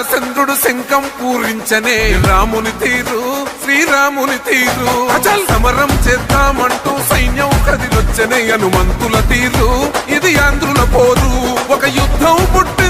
చంద్రుడు శంఖం పూరించనే. రాముని తీరు శ్రీరాముని తీరు. అచల్! సమరం చేద్దామంటూ సైన్యం కదిలొచ్చనే హనుమంతుల తీరు. ఇది ఆంధ్రుల పోరు. ఒక యుద్ధం పుట్టింది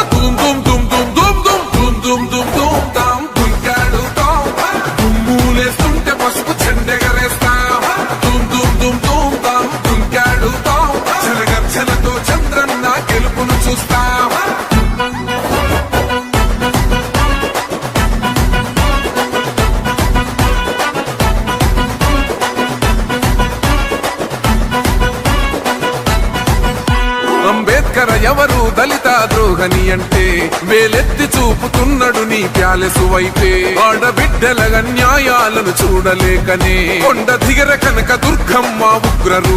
అంబేద్కర్ ఎవరు దళిత ద్రోహని అంటే వేలెత్తి చూపుతున్నాడు నీ ప్యాలెసు వైపే. ఆడబిడ్డల అన్యాయాలను చూడలేకనే. కొండ దిగర కనక దుర్గమ్మ ఉగ్రరు